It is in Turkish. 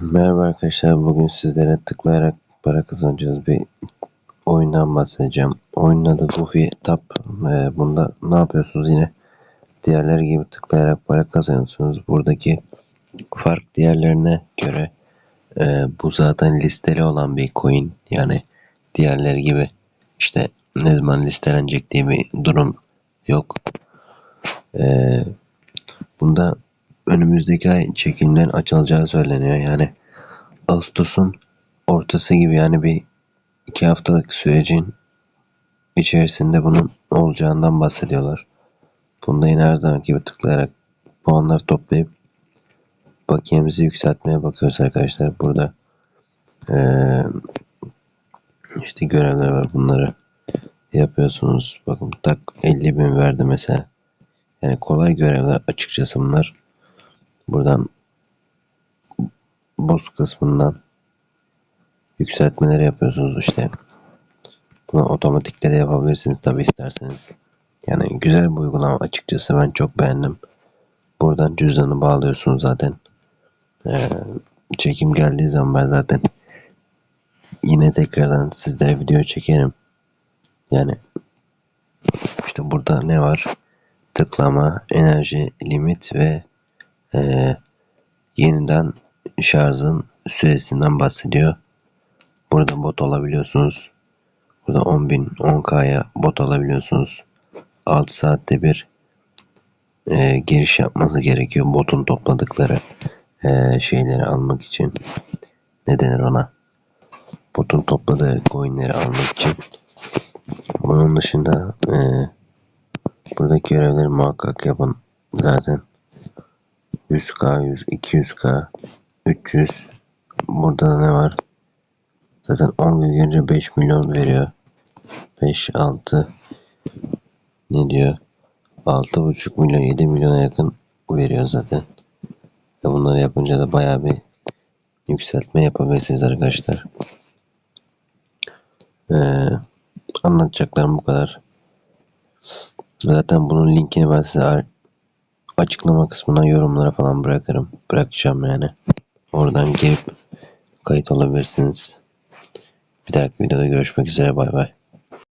Merhaba arkadaşlar. Bugün sizlere tıklayarak para kazanacağız bir oyundan bahsedeceğim. Oyunun adı Goofy Tap. Ee, bunda ne yapıyorsunuz yine? Diğerler gibi tıklayarak para kazanıyorsunuz. Buradaki fark diğerlerine göre e, bu zaten listeli olan bir coin. Yani diğerleri gibi işte ne zaman listelenecek diye bir durum yok. Ee, bunda önümüzdeki ay çekimden açılacağı söyleniyor. Yani Ağustos'un ortası gibi yani bir iki haftalık sürecin içerisinde bunun olacağından bahsediyorlar. Bunda yine her zaman gibi tıklayarak puanlar toplayıp bakiyemizi yükseltmeye bakıyoruz arkadaşlar. Burada ee, işte görevler var bunları yapıyorsunuz. Bakın tak 50 bin verdi mesela. Yani kolay görevler açıkçası bunlar. Buradan boss kısmından yükseltmeleri yapıyorsunuz işte. Bunu otomatikle de yapabilirsiniz tabi isterseniz. Yani güzel bir uygulama açıkçası ben çok beğendim. Buradan cüzdanı bağlıyorsunuz zaten. Ee, çekim geldiği zaman ben zaten yine tekrardan sizlere video çekerim. Yani işte burada ne var? Tıklama, enerji, limit ve e, yeniden şarjın süresinden bahsediyor. Burada bot alabiliyorsunuz. Burada 10.000 10K'ya bot alabiliyorsunuz. 6 saatte bir e, giriş yapması gerekiyor. Botun topladıkları e, şeyleri almak için. Ne denir ona? Botun topladığı coinleri almak için. Bunun dışında e, buradaki görevleri muhakkak yapın. Zaten 100k, 100, 200k, 300 burada da ne var? Zaten 10 gün gelince 5 milyon veriyor. 5, 6 ne diyor? 6,5 milyon 7 milyona yakın veriyor zaten. Ve bunları yapınca da bayağı bir yükseltme yapabilirsiniz arkadaşlar. Ee, anlatacaklarım bu kadar. Zaten bunun linkini ben size açıklama kısmına yorumlara falan bırakırım. Bırakacağım yani. Oradan girip kayıt olabilirsiniz. Bir dahaki videoda görüşmek üzere bay bay.